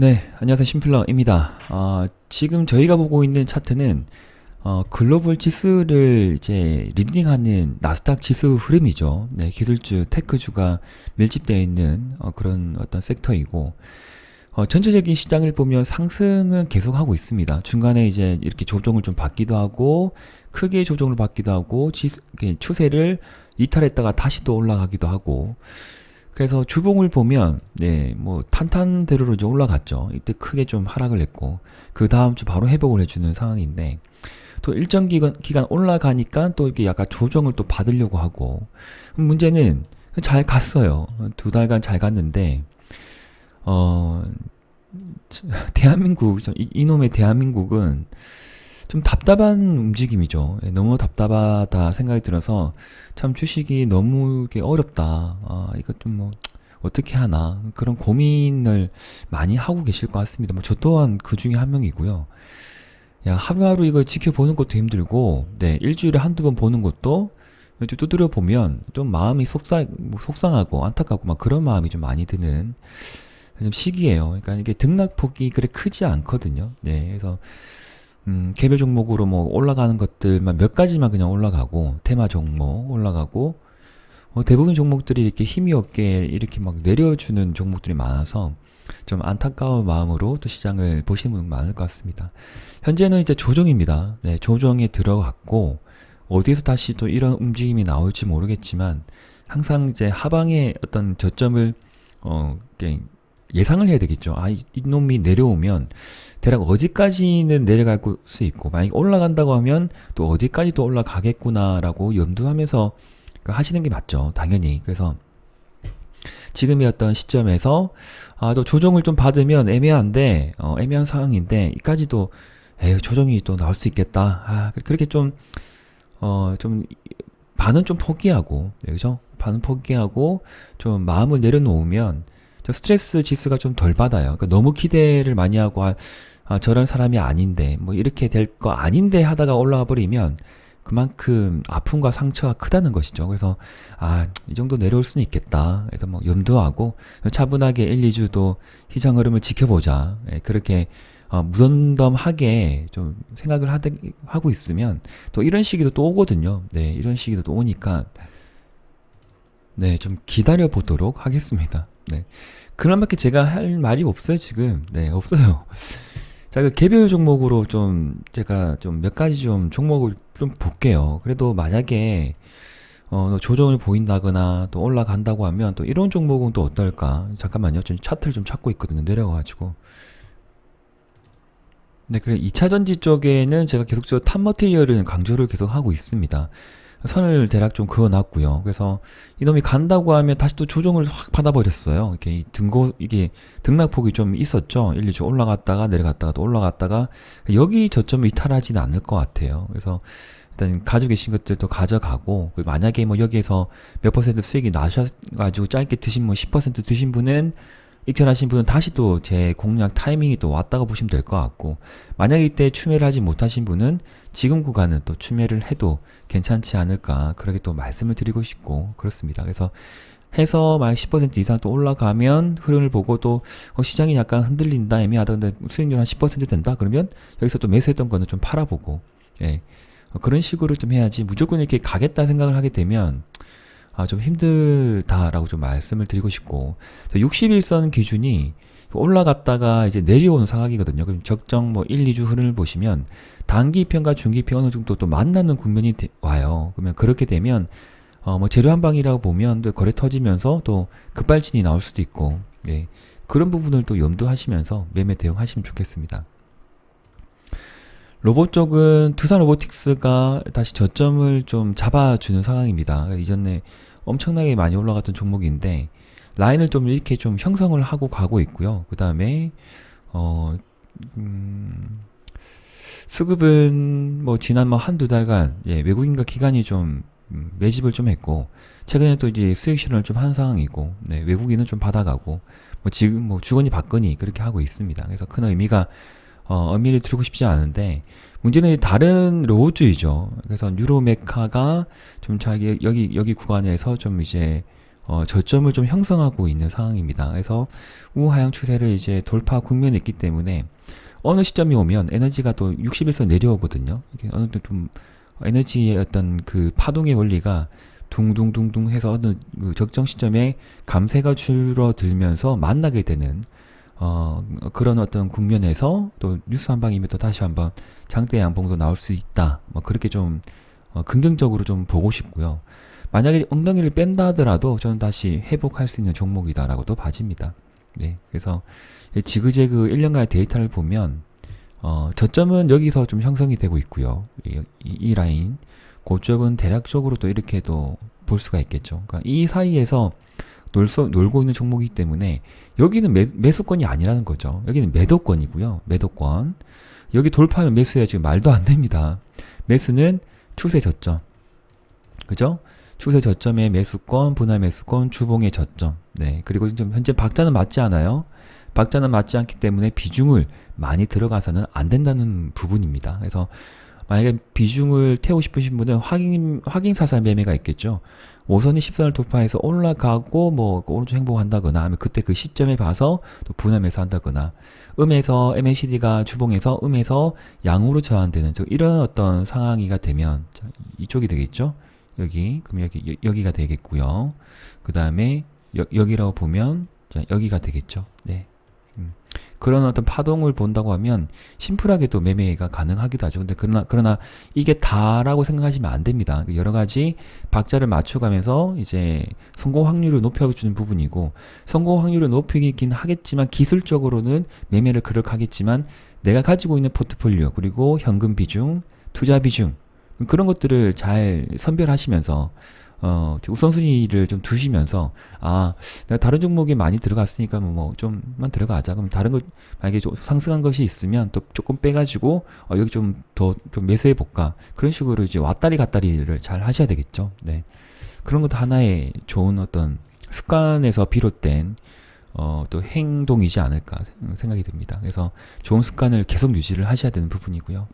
네, 안녕하세요. 심플러입니다. 어, 지금 저희가 보고 있는 차트는 어, 글로벌 지수를 이제 리딩하는 나스닥 지수 흐름이죠. 네, 기술주, 테크주가 밀집되어 있는 어, 그런 어떤 섹터이고 어, 전체적인 시장을 보면 상승은 계속하고 있습니다. 중간에 이제 이렇게 조정을 좀 받기도 하고 크게 조정을 받기도 하고 지수, 추세를 이탈했다가 다시 또 올라가기도 하고 그래서 주봉을 보면 네, 뭐 탄탄대로로 이제 올라갔죠. 이때 크게 좀 하락을 했고 그 다음 주 바로 회복을 해주는 상황인데 또 일정 기간, 기간 올라가니까 또 이렇게 약간 조정을 또 받으려고 하고 문제는 잘 갔어요. 두 달간 잘 갔는데 어 대한민국 이- 이놈의 대한민국은 좀 답답한 움직임이죠. 예, 너무 답답하다 생각이 들어서 참 주식이 너무 이게 어렵다. 아, 이거 좀 뭐 어떻게 하나 그런 고민을 많이 하고 계실 것 같습니다. 뭐 저 또한 그 중에 한 명이고요. 야 하루하루 이걸 지켜보는 것도 힘들고, 네 일주일에 한두 번 보는 것도 이제 두드려 보면 좀 마음이 속상 뭐 속상하고 안타깝고 막 그런 마음이 좀 많이 드는 좀 시기예요. 그러니까 이게 등락폭이 그래 크지 않거든요. 네, 그래서 음, 개별 종목으로 뭐 올라가는 것들만 몇 가지만 그냥 올라가고 테마 종목 올라가고 어, 대부분 종목들이 이렇게 힘이 없게 이렇게 막 내려주는 종목들이 많아서 좀 안타까운 마음으로 또 시장을 보시는 분 많을 것 같습니다. 현재는 이제 조정입니다. 네, 조정에 들어갔고 어디에서 다시 또 이런 움직임이 나올지 모르겠지만 항상 이제 하방의 어떤 저점을 어, 예상을 해야 되겠죠. 아, 이, 이놈이 내려오면 대략 어디까지는 내려갈 수 있고 만약에 올라간다고 하면 또 어디까지 또 올라가겠구나라고 염두하면서 그 하시는 게 맞죠. 당연히. 그래서 어떤 시점에서 아, 또 조정을 좀 받으면 애매한데 어, 애매한 상황인데 이까지도 에휴, 조정이 또 나올 수 있겠다. 아, 그- 그렇게 좀 어, 좀 반은 좀 포기하고, 네, 그죠? 반은 포기하고 좀 마음을 내려놓으면 저 스트레스 지수가 좀 덜 받아요. 그러니까 너무 기대를 많이 하고 아, 아, 저런 사람이 아닌데 뭐 이렇게 될 거 아닌데 하다가 올라와 버리면 그만큼 아픔과 상처가 크다는 것이죠. 그래서 아, 이 정도 내려올 수는 있겠다. 그래서 뭐 염두하고 차분하게 1, 2주도 시장 흐름을 지켜보자. 예, 그렇게 어, 무덤덤하게 좀 생각을 하고 있으면 또 이런 시기도 또 오거든요. 네, 이런 시기도 또 오니까 네, 좀 기다려 보도록 하겠습니다. 네. 그날밖에 제가 할 말이 없어요, 지금. 네, 없어요. 자, 그 개별 종목으로 좀 제가 좀 몇 가지 좀 종목을 좀 볼게요. 그래도 만약에 어, 조정을 보인다거나 또 올라간다고 하면 또 이런 종목은 또 어떨까? 잠깐만요. 좀 차트를 좀 찾고 있거든요. 내려가지고. 네, 그래 2차 전지 쪽에는 제가 계속적으로 탑 머티리얼을 강조를 계속 하고 있습니다. 선을 대략 좀 그어놨고요. 그래서 이놈이 간다고 하면 다시 또 조정을 확 받아버렸어요. 이렇게 이 등고 이게 등락폭이 좀 있었죠. 1, 2주 올라갔다가 내려갔다가 또 올라갔다가 여기 저점을 이탈하지는 않을 것 같아요. 그래서 일단 가지고 계신 것들도 가져가고 만약에 뭐 여기에서 몇 퍼센트 수익이 나셔가지고 짧게 드신 뭐 10% 드신 분은 익절하신 분은 다시 또 제 공략 타이밍이 또 왔다고 보시면 될 것 같고 만약에 이때 추매를 하지 못하신 분은 지금 구간은 또 추매를 해도 괜찮지 않을까 그렇게 또 말씀을 드리고 싶고 그렇습니다. 그래서 해서 만약 10% 이상 또 올라가면 흐름을 보고 또 어, 시장이 약간 흔들린다 애매하다 근데 수익률 한 10% 된다 그러면 여기서 또 매수했던 거는 좀 팔아보고 예 어, 그런 식으로 좀 해야지 무조건 이렇게 가겠다 생각을 하게 되면 아, 좀 힘들다라고 좀 말씀을 드리고 싶고 60일선 기준이 올라갔다가 이제 내려오는 상황이거든요. 그럼 적정 뭐 1, 2주 흐름을 보시면 단기편과 중기편 어느 정도 또 만나는 국면이 되- 와요. 그러면 그렇게 되면 어, 뭐 재료 한 방이라고 보면 또 거래 터지면서 또 급발진이 나올 수도 있고 네. 그런 부분을 또 염두하시면서 매매 대응하시면 좋겠습니다. 로봇 쪽은 두산 로보틱스가 다시 저점을 좀 잡아주는 상황입니다. 이전에 엄청나게 많이 올라갔던 종목인데 라인을 좀 이렇게 좀 형성을 하고 가고 있고요. 그 다음에 어 음, 수급은 뭐 지난 뭐 한두 달간 예, 외국인과 기관이 좀 음, 매집을 좀 했고 최근에 또 이제 수익 실현을 좀 한 상황이고 네, 외국인은 좀 받아가고 뭐 지금 뭐 주거니 받거니 그렇게 하고 있습니다. 그래서 큰 의미가 어, 의미를 두고 싶지 않은데 문제는 다른 로봇주의죠. 그래서 뉴로메카가 좀 자기 여기 여기 구간에서 좀 이제 어, 저점을 좀 형성하고 있는 상황입니다. 그래서 우하향 추세를 이제 돌파 국면에 있기 때문에 어느 시점이 오면 에너지가 또 60에서 내려오거든요. 어느 좀 에너지의 어떤 그 파동의 원리가 둥둥둥둥 해서 어느 그 적정 시점에 감세가 줄어들면서 만나게 되는 어, 그런 어떤 국면에서 또 뉴스 한 방이면 또 다시 한번 장대 양봉도 나올 수 있다. 뭐 그렇게 좀 어, 긍정적으로 좀 보고 싶고요. 만약에 엉덩이를 뺀다 하더라도 저는 다시 회복할 수 있는 종목이다라고도 봐집니다. 네. 그래서 이 지그재그 1년간의 데이터를 보면 어, 저점은 여기서 좀 형성이 되고 있고요. 이, 이, 이 라인 고점은 대략적으로 또 이렇게도 볼 수가 있겠죠. 그러니까 이 사이에서 놀서, 놀고 있는 종목이기 때문에 여기는 매, 매수권이 아니라는 거죠. 여기는 매도권이고요. 매도권. 여기 돌파하면 매수해야 지금 말도 안 됩니다. 매수는 추세 저점. 그죠? 추세 저점의 매수권, 분할 매수권, 주봉의 저점. 네. 그리고 지금 현재 박자는 맞지 않아요. 박자는 맞지 않기 때문에 비중을 많이 들어가서는 안 된다는 부분입니다. 그래서 만약에 비중을 태우고 싶으신 분은 확인, 확인 사살 매매가 있겠죠. 5선이 10선을 돌파해서 올라가고 뭐 오른쪽 행보한다거나 하면 그때 그 시점에 봐서 또 분할 매수 한다거나 음에서 MACD가 주봉에서 음에서 양으로 저항되는 저 이런 어떤 상황이가 되면 자, 이쪽이 되겠죠. 여기 그럼 여기 여, 기가 되겠고요. 그 다음에 여기라고 보면 자, 여기가 되겠죠. 네. 음. 그런 어떤 파동을 본다고 하면 심플하게 또 매매가 가능하기도 하죠. 근데 그러나, 그러나 이게 다라고 생각하시면 안 됩니다. 여러 가지 박자를 맞춰가면서 이제 성공 확률을 높여주는 부분이고 성공 확률을 높이긴 하겠지만 기술적으로는 매매를 그렇게 하겠지만 내가 가지고 있는 포트폴리오 그리고 현금 비중, 투자 비중 그런 것들을 잘 선별하시면서 어, 우선순위를 좀 두시면서, 아, 내가 다른 종목에 많이 들어갔으니까 뭐, 뭐 좀만 들어가자. 그럼 다른 거, 만약에 좀 상승한 것이 있으면 또 조금 빼가지고, 어, 여기 좀 더, 좀 매수해 볼까. 그런 식으로 이제 왔다리 갔다리를 잘 하셔야 되겠죠. 네. 그런 것도 하나의 좋은 어떤 습관에서 비롯된, 어, 또 행동이지 않을까 생각이 듭니다. 그래서 좋은 습관을 계속 유지를 하셔야 되는 부분이고요.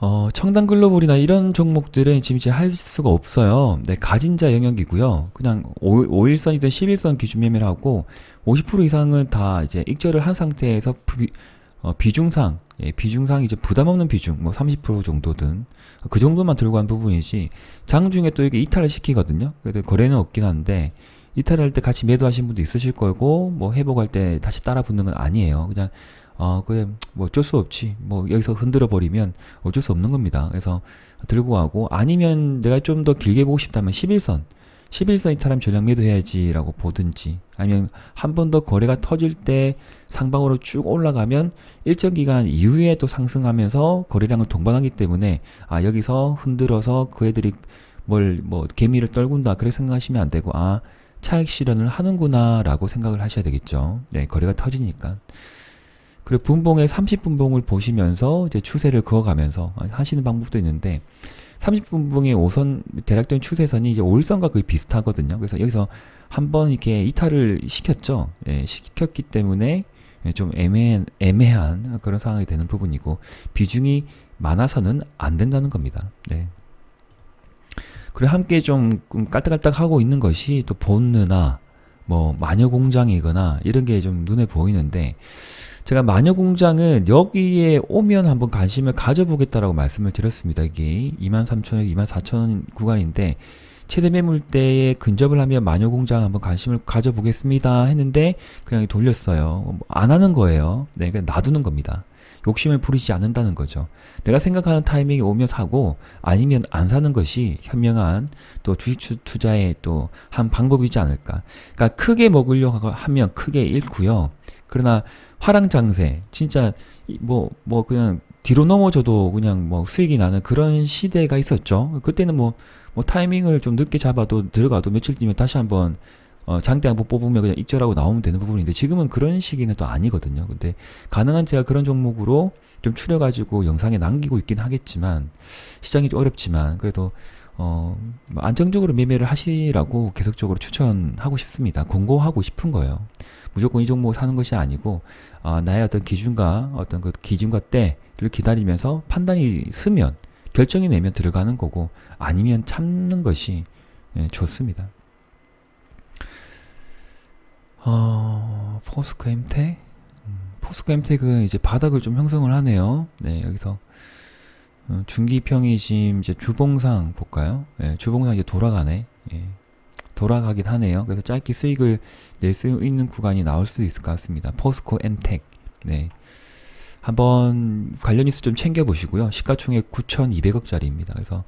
어, 청단 글로벌이나 이런 종목들은 지금 이제 할 수가 없어요. 네, 가진자 영역이고요. 그냥 5, 일선이든 11선 기준 매매를 하고 50% 이상은 다 이제 익절을 한 상태에서 비, 어, 비중상, 예, 비중상 이제 부담 없는 비중, 뭐 30% 정도든 그 정도만 들고 간 부분이지 장중에 또 이게 이탈을 시키거든요. 그래도 거래는 없긴 한데 이탈할 때 같이 매도하신 분도 있으실 거고 뭐 회복할 때 다시 따라 붙는 건 아니에요. 그냥 어, 그래, 뭐 어쩔 수 없지. 뭐 여기서 흔들어 버리면 어쩔 수 없는 겁니다. 그래서 들고 가고, 아니면 내가 좀 더 길게 보고 싶다면 11선. 11선 이탈하면 전량 매도해야지라고 보든지, 아니면 한 번 더 거래가 터질 때 상방으로 쭉 올라가면 일정 기간 이후에 또 상승하면서 거래량을 동반하기 때문에, 아, 여기서 흔들어서 그 애들이 뭘, 뭐, 개미를 떨군다. 그렇게 생각하시면 안 되고, 아, 차익 실현을 하는구나. 라고 생각을 하셔야 되겠죠. 네, 거래가 터지니까. 그리고 분봉의 30분봉을 보시면서 이제 추세를 그어가면서 하시는 방법도 있는데 30분봉의 5선 대략적인 추세선이 이제 5일선과 거의 비슷하거든요. 그래서 여기서 한번 이렇게 이탈을 시켰죠. 예, 시켰기 때문에 좀 애매한, 애매한 그런 상황이 되는 부분이고 비중이 많아서는 안 된다는 겁니다. 네. 그리고 함께 좀 깔딱깔딱 하고 있는 것이 또 본느나 뭐 마녀 공장이거나 이런 게 좀 눈에 보이는데 제가 마녀 공장은 여기에 오면 한번 관심을 가져보겠다라고 말씀을 드렸습니다. 이게 23,000원, 24,000원 구간인데 최대 매물대에 근접을 하면 마녀 공장 한번 관심을 가져보겠습니다 했는데 그냥 돌렸어요. 안 하는 거예요. 네, 그냥 놔두는 겁니다. 욕심을 부리지 않는다는 거죠. 내가 생각하는 타이밍이 오면 사고 아니면 안 사는 것이 현명한 또 주식 투자의 또 한 방법이지 않을까. 그러니까 크게 먹으려고 하면 크게 잃고요. 그러나 화랑장세 진짜 뭐뭐 뭐 그냥 뒤로 넘어져도 그냥 뭐 수익이 나는 그런 시대가 있었죠. 그때는 뭐, 뭐 타이밍을 좀 늦게 잡아도 들어가도 며칠 뒤면 다시 한번 어, 장대 한번 뽑으면 그냥 익절하고 나오면 되는 부분인데 지금은 그런 시기는 또 아니거든요. 근데 가능한 제가 그런 종목으로 좀 추려가지고 영상에 남기고 있긴 하겠지만 시장이 좀 어렵지만 그래도 어, 뭐 안정적으로 매매를 하시라고 계속적으로 추천하고 싶습니다. 권고하고 싶은 거예요. 무조건 이 종목 사는 것이 아니고 어, 나의 어떤 기준과 어떤 그 기준과 때를 기다리면서 판단이 서면 결정이 내면 들어가는 거고 아니면 참는 것이 예, 좋습니다. 어, 포스코 엠텍 음, 포스코 엠텍은 이제 바닥을 좀 형성을 하네요. 네, 여기서 어, 중기평이 지금 이제 주봉상 볼까요? 예, 주봉상 이제 돌아가네. 예, 돌아가긴 하네요. 그래서 짧게 수익을 낼 수 있는 구간이 나올 수 있을 것 같습니다. 포스코 엠텍. 네. 한번 관련 뉴스 좀 챙겨 보시고요. 시가총액 9,200억짜리입니다. 그래서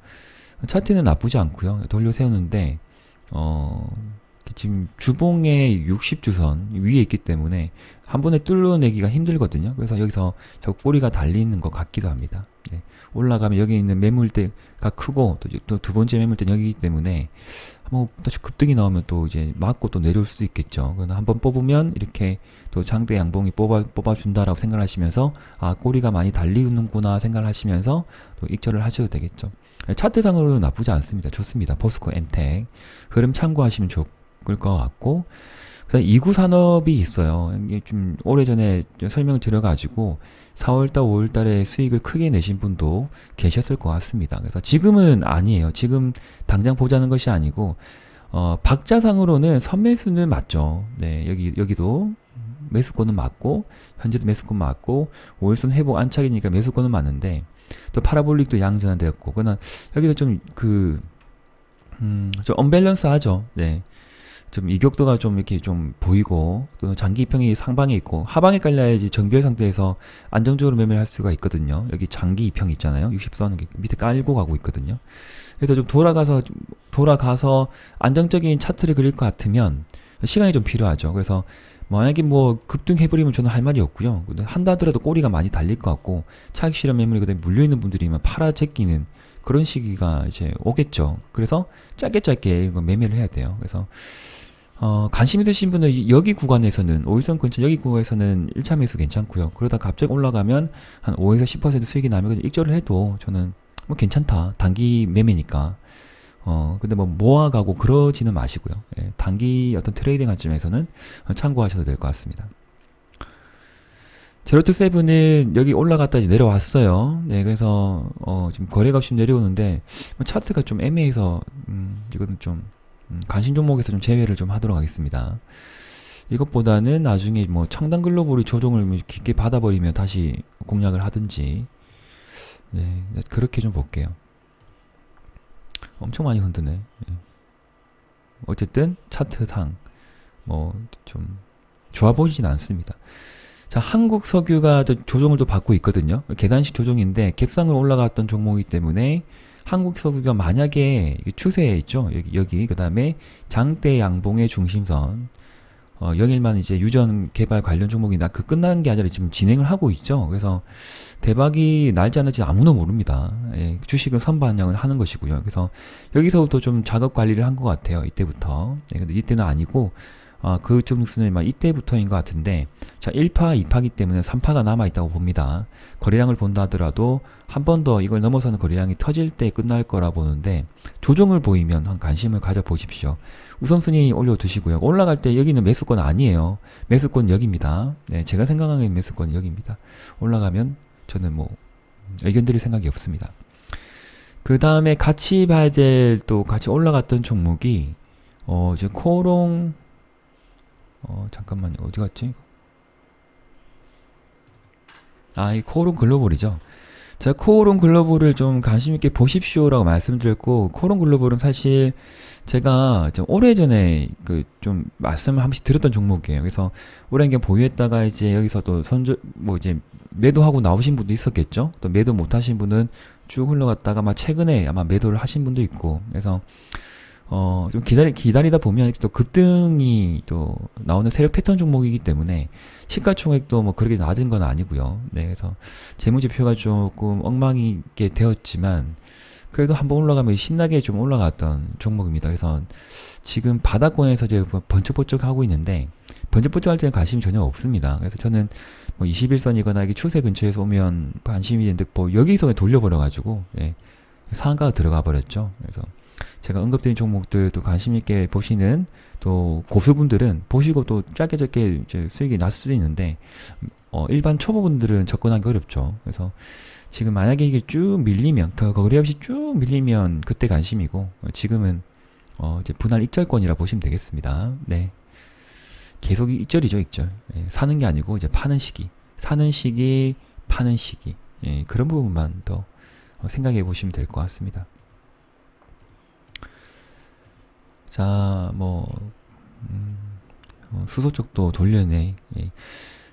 차트는 나쁘지 않고요. 돌려 세우는데 어 지금 주봉의 60주선 위에 있기 때문에 한 번에 뚫어내기가 힘들거든요. 그래서 여기서 저 꼬리가 달리는 것 같기도 합니다. 네. 올라가면 여기 있는 매물대가 크고 또 두 번째 매물대는 여기이기 때문에 한번 다시 급등이 나오면 또 이제 맞고 또 내려올 수도 있겠죠. 한번 뽑으면 이렇게 또 장대 양봉이 뽑아 뽑아준다라고 생각하시면서 아 꼬리가 많이 달리는구나 생각하시면서 또 익절을 하셔도 되겠죠. 차트상으로는 나쁘지 않습니다. 좋습니다. 포스코 엔텍 흐름 참고하시면 좋을 것 같고 그다음 2구 산업이 있어요. 이게 좀 오래전에 좀 설명을 드려가지고 4월달, 5월달에 수익을 크게 내신 분도 계셨을 것 같습니다. 그래서 지금은 아니에요. 지금 당장 보자는 것이 아니고 어, 박자상으로는 선매수는 맞죠. 네, 여기 여기도 매수권은 맞고 현재도 매수권 맞고 5일선 회복 안착이니까 매수권은 맞는데 또 파라볼릭도 양전환되었고 그러나 여기서 좀 그 음, 좀 언밸런스하죠. 네. 좀 이격도가 좀 이렇게 좀 보이고 또 장기 이평이 상방에 있고 하방에 깔려야지 정비열 상태에서 안정적으로 매매할 수가 있거든요. 여기 장기 이평 있잖아요. 60선 밑에 깔고 가고 있거든요. 그래서 좀 돌아가서 좀 돌아가서 안정적인 차트를 그릴 것 같으면 시간이 좀 필요하죠. 그래서 만약에 뭐 급등해버리면 저는 할 말이 없고요. 한다 하더라도 꼬리가 많이 달릴 것 같고 차익 실현 매물이 그다음에 물려있는 분들이면 팔아 제끼는 그런 시기가 이제 오겠죠. 그래서 짧게 짧게 매매를 해야 돼요. 그래서 어, 관심 있으신 분은 여기 구간에서는 오일선 근처 여기 구간에서는 1차 매수 괜찮고요. 그러다 갑자기 올라가면 한 5에서 10% 수익이 나면 익절을 해도 저는 뭐 괜찮다. 단기 매매니까. 어, 근데 뭐 모아가고 그러지는 마시고요. 예, 단기 어떤 트레이딩 관점에서는 참고하셔도 될 것 같습니다. 제로투 세븐은 여기 올라갔다 이제 내려왔어요. 네, 그래서 어, 지금 거래가 없이 내려오는데 뭐 차트가 좀 애매해서 음, 이거는 좀 음, 관심 종목에서 좀 제외를 좀 하도록 하겠습니다. 이것보다는 나중에 뭐 청단 글로벌이 조정을 깊게 받아버리면 다시 공략을 하든지 네, 그렇게 좀 볼게요. 엄청 많이 흔드네. 예. 어쨌든 차트상 뭐 좀 좋아 보이진 않습니다. 자, 한국 석유가 또 조정을 또 받고 있거든요. 계단식 조정인데 갭상으로 올라갔던 종목이기 때문에 한국 석유가 만약에 추세에 있죠. 여기 여기 그 다음에 장대 양봉의 중심선 어, 영일만 이제 유전 개발 관련 종목이나 그 끝난 게 아니라 지금 진행을 하고 있죠. 그래서 대박이 날지 않을지 아무도 모릅니다. 예, 주식은 선반영을 하는 것이고요. 그래서 여기서부터 좀 작업 관리를 한 것 같아요. 이때부터. 예, 근데 이때는 아니고 아, 그쪽 뉴스는 막 이때부터인 것 같은데, 자, 1파, 2파기 때문에 3파가 남아있다고 봅니다. 거래량을 본다 하더라도 한 번 더 이걸 넘어서는 거래량이 터질 때 끝날 거라 보는데, 조정을 보이면 한 관심을 가져보십시오. 우선순위 올려두시고요. 올라갈 때 여기는 매수권 아니에요. 매수권 여기입니다. 네, 제가 생각하는 매수권 여기입니다. 올라가면 저는 뭐, 의견 드릴 생각이 없습니다. 그 다음에 같이 봐야 될 또 같이 올라갔던 종목이, 어, 이제 코롱, 어, 잠깐만요. 어디 갔지? 아, 이 코오롱 글로벌이죠. 제가 코오롱 글로벌을 좀 관심 있게 보십시오라고 말씀드렸고, 코오롱 글로벌은 사실 제가 좀 오래전에 그 좀 말씀을 한 번씩 드렸던 종목이에요. 그래서 오랜 게 보유했다가 이제 여기서 또 선조, 뭐 이제 매도하고 나오신 분도 있었겠죠. 또 매도 못 하신 분은 쭉 흘러갔다가 막 최근에 아마 매도를 하신 분도 있고, 그래서 어, 좀 기다리, 기다리다 보면 또 급등이 또 나오는 세력 패턴 종목이기 때문에 시가총액도 뭐 그렇게 낮은 건 아니고요. 네, 그래서 재무지표가 조금 엉망이게 되었지만 그래도 한번 올라가면 신나게 좀 올라갔던 종목입니다. 그래서 지금 바닥권에서 이제 번쩍번쩍 하고 있는데 번쩍번쩍 할 때는 관심이 전혀 없습니다. 그래서 저는 뭐 21선이거나 이게 추세 근처에서 오면 관심이 있는데 뭐 여기서 돌려버려가지고 예, 상한가가 들어가 버렸죠. 그래서 제가 언급드린 종목들도 관심 있게 보시는 또 고수분들은 보시고 또 짧게 짧게 이제 수익이 났을 수도 있는데 어, 일반 초보분들은 접근하기 어렵죠. 그래서 지금 만약에 이게 쭉 밀리면 그 거래 없이 쭉 밀리면 그때 관심이고 어, 지금은 어, 이제 분할 익절권이라 보시면 되겠습니다. 네. 계속 익절이죠, 익절. 예, 사는 게 아니고 이제 파는 시기. 사는 시기, 파는 시기. 예, 그런 부분만 더 어, 생각해 보시면 될 것 같습니다. 자, 뭐, 음, 어, 수소 쪽도 돌려내. 예.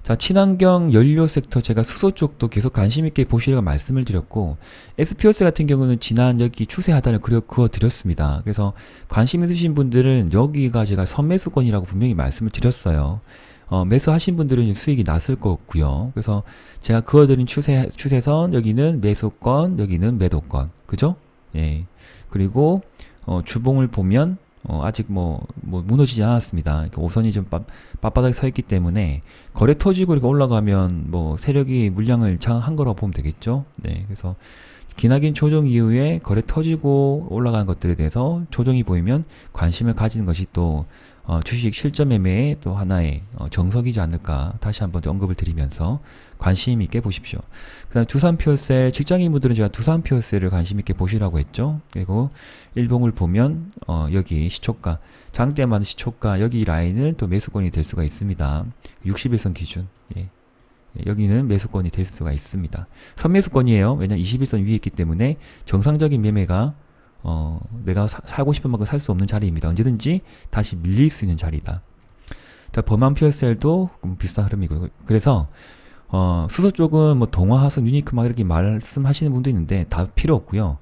자, 친환경 연료 섹터 제가 수소 쪽도 계속 관심 있게 보시라고 말씀을 드렸고, SPOS 같은 경우는 지난 여기 추세 하단을 그려 그어 드렸습니다. 그래서 관심 있으신 분들은 여기가 제가 선매수권이라고 분명히 말씀을 드렸어요. 어, 매수하신 분들은 수익이 났을 거고요. 그래서 제가 그어드린 추세 추세선 여기는 매수권, 여기는 매도권, 그죠? 예. 그리고 어, 주봉을 보면 어, 아직 뭐, 뭐 무너지지 않았습니다. 그러니까 오선이 좀 빳, 빳빳하게 서 있기 때문에 거래 터지고 이렇게 올라가면 뭐 세력이 물량을 장악한 거라고 보면 되겠죠. 네, 그래서 기나긴 조정 이후에 거래 터지고 올라가는 것들에 대해서 조정이 보이면 관심을 가지는 것이 또 어, 주식 실전 매매의 또 하나의 어, 정석이지 않을까 다시 한번 언급을 드리면서 관심 있게 보십시오. 그 다음 두산 피어셀 직장인분들은 제가 두산 피어셀을 관심 있게 보시라고 했죠. 그리고 일봉을 보면 어, 여기 시초가 장대만 시초가 여기 라인은 또 매수권이 될 수가 있습니다. 61선 기준. 예. 예, 여기는 매수권이 될 수가 있습니다. 선매수권이에요. 왜냐 21선 위에 있기 때문에 정상적인 매매가 어, 내가 사, 살고 싶은 만큼 살 수 없는 자리입니다. 언제든지 다시 밀릴 수 있는 자리다. 자, 범한 피어셀도 비슷한 흐름이고 그래서 어, 수소 쪽은 뭐 동화, 화성, 유니크 막 이렇게 말씀하시는 분도 있는데 다 필요 없고요.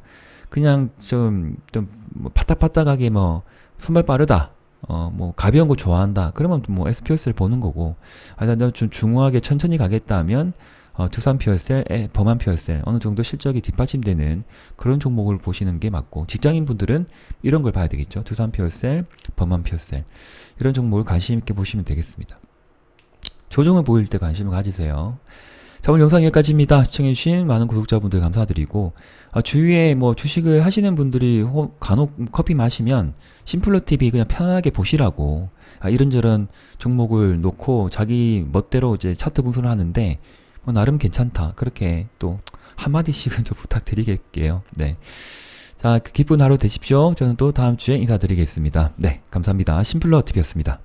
그냥 좀, 좀 뭐 파닥파닥하게 뭐 손발 빠르다. 어, 뭐 가벼운 거 좋아한다. 그러면 뭐 SPS를 보는 거고. 아, 나좀 중후하게 천천히 가겠다 하면 어, 피어셀, 에, 범한 피어셀 어느 정도 실적이 뒷받침되는 그런 종목을 보시는 게 맞고 직장인 분들은 이런 걸 봐야 되겠죠. 두산 피어셀, 범한 피어셀 이런 종목을 관심 있게 보시면 되겠습니다. 조정을 보일 때 관심을 가지세요. 자, 오늘 영상 여기까지입니다. 시청해주신 많은 구독자분들 감사드리고, 아, 주위에 뭐 주식을 하시는 분들이 호, 간혹 커피 마시면 심플러 TV 그냥 편하게 보시라고, 아, 이런저런 종목을 놓고 자기 멋대로 이제 차트 분석을 하는데, 뭐 나름 괜찮다. 그렇게 또 한마디씩은 좀 부탁드리겠게요. 네. 자, 기쁜 하루 되십시오. 저는 또 다음 주에 인사드리겠습니다. 네, 감사합니다. 심플러 TV였습니다.